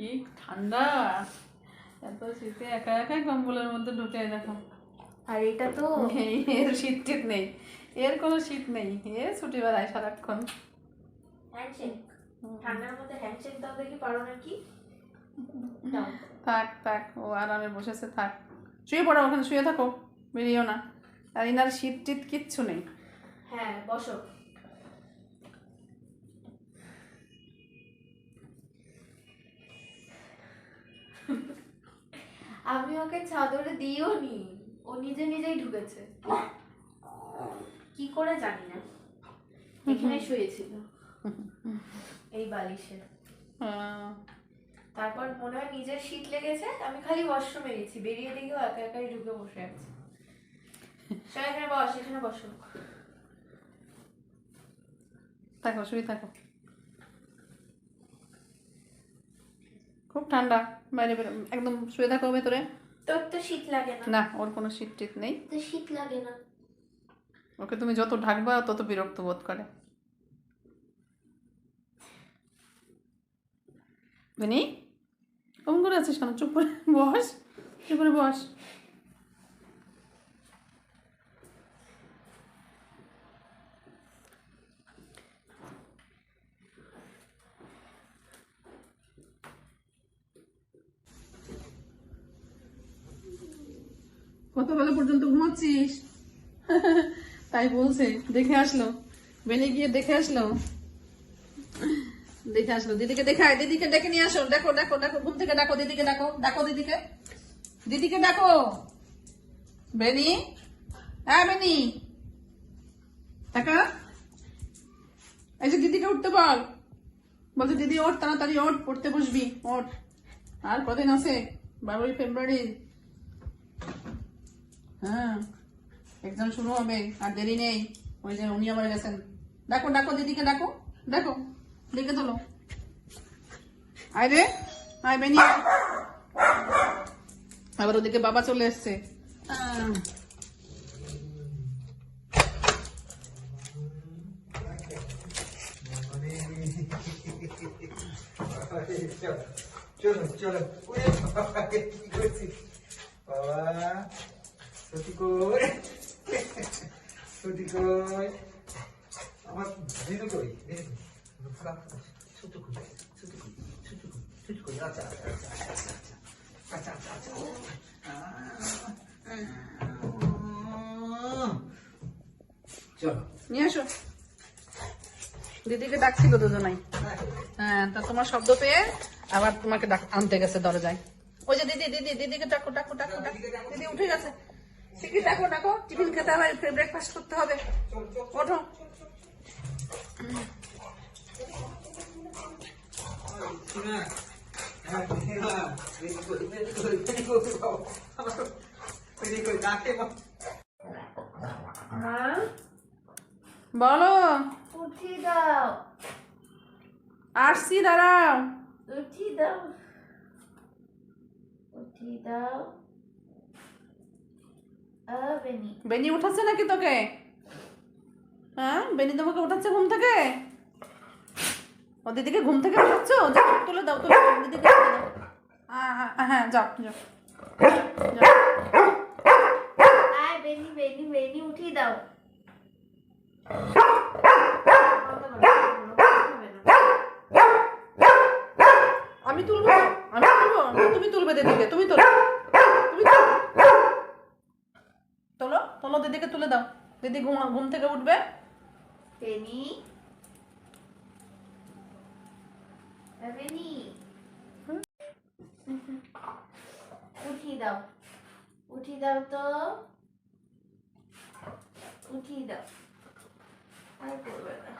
কি ঠান্ডা? এত শীতে একা একাই কম্বলের মধ্যে ঢুকে দেখো। আর এটা তো এর শীত টিত নেই। এর কোনো শীত নেই এ ছুটি বেড়ায় সারাক্ষণ। হ্যান্ডশেক? ঠান্ডার মধ্যে হ্যান্ডশেক দাও দেখি পারো নাকি? থাক থাক ও আরামে বসেছে থাক। শুয়ে পড়ো ওখানে শুয়ে থাকো বেরিয়েও না। আর ইনার শীত টিত কিচ্ছু নেই। হ্যাঁ বসো। আমি ওকে চাদরে দিও নি ও নিজে নিজেই ঢুকেছে। কি করে জানি না। এখানে শুয়েছিল। এই বালিশে। আহ, তারপর মনে হয় নিজের শীত লেগেছে আমি খালি ওয়াশরুমে গেছি বেরিয়ে দেখি একা একাই ঢুকে বসে আছে। এখানে বস এখানে বসো। থাকো শুয়ে থাকো। ঠান্ডা বাইরে বেরো একদম শুয়ে থাকো ভেতরে। তোর তো শীত লাগে না। না ওর কোনো শীত টিত নেই। তো শীত লাগে না। ওকে তুমি যত ঢাকবা তত বিরক্ত বোধ করে। বিনি কেমন করে আছিস কেন? চুপ করে বস চুপ করে বস। কত বেলা পর্যন্ত ঘুমাচ্ছিস? তাই বলছে, দেখে আসলো। বেনে গিয়ে দেখে আসলো। দেখে আসলো, দিদিকে দেখায় দিদিকে ডেকে নিয়ে আসো। দেখো দেখো দেখো, ঘুম থেকে ডাকো, দিদিকে ডাকো ডাকো দিদিকে। দিদিকে ডাকো। বেনি হ্যাঁ বেনি টাকা? এই যে দিদিকে উঠতে বল। বলছে, দিদি, ওঠ, তাড়াতাড়ি ওঠ, পড়তে বসবি, ওঠ। আর কদিন আছে? বারোই ফেব্রুয়ারি। হ্যাঁ এক্সাম শুরু হবে আর দেরি নেই। ওই যে উনি আবার গেছেন। ডাকো ডাকো দিদিকে ডাকো। দেখো ডেকে তোলো। আয় রে আয় বেনি। আবার ওদিকে বাবা চলে এসছে। চলো চলো। বাবা, কি করছিস বাবা সত্যি কই? সত্যি কই? আমার দিদু কই? দিদু কই? ফুলা, ছোট কই ছোট কই ছোট কই ছোট কই আচ্ছা আচ্ছা আচ্ছা আচ্ছা আচ্ছা আচ্ছা আচ্ছা চলো। নিয়ে আসো। দিদিকে ডাকছিল দুজনাই। হ্যাঁ তা তোমার শব্দ পেয়ে আবার তোমাকে আনতে গেছে দরজায়। ওই যে দিদি দিদি দিদিকে ডাকো ডাকো ডাকো ডাকো। দিদি উঠে গেছে। দিদি ডাকো ডাকো টিফিন খেতে হবে ব্রেকফাস্ট করতে হবে। ওঠো। বলো। উঠি দাও। আসছি দাঁড়াও। উঠি দাও। উঠি দাও। বেনি। উঠাচ্ছে নাকি তোকে? হ্যাঁ বেনি তোমাকে উঠাচ্ছে ঘুম থেকে? ও দিদিকে ঘুম থেকে উঠাচ্ছ? যাও তুলে দাও তুলে দাও দিদিকে হ্যাঁ যাও যাও। বেনি বেনি বেনি উঠি দাও। আমি তুলবো? আমি তুলবো? তুমি তুলবে দিদিকে তুমি তোলো তুমি তোলো। তোলো তোলো দিদিকে তুলে দাও। দিদি ঘুম ঘুম থেকে উঠবে। বেনি রেনি। উঠি দাও। উঠি দাও তো। উঠি দাও। আর করবে না।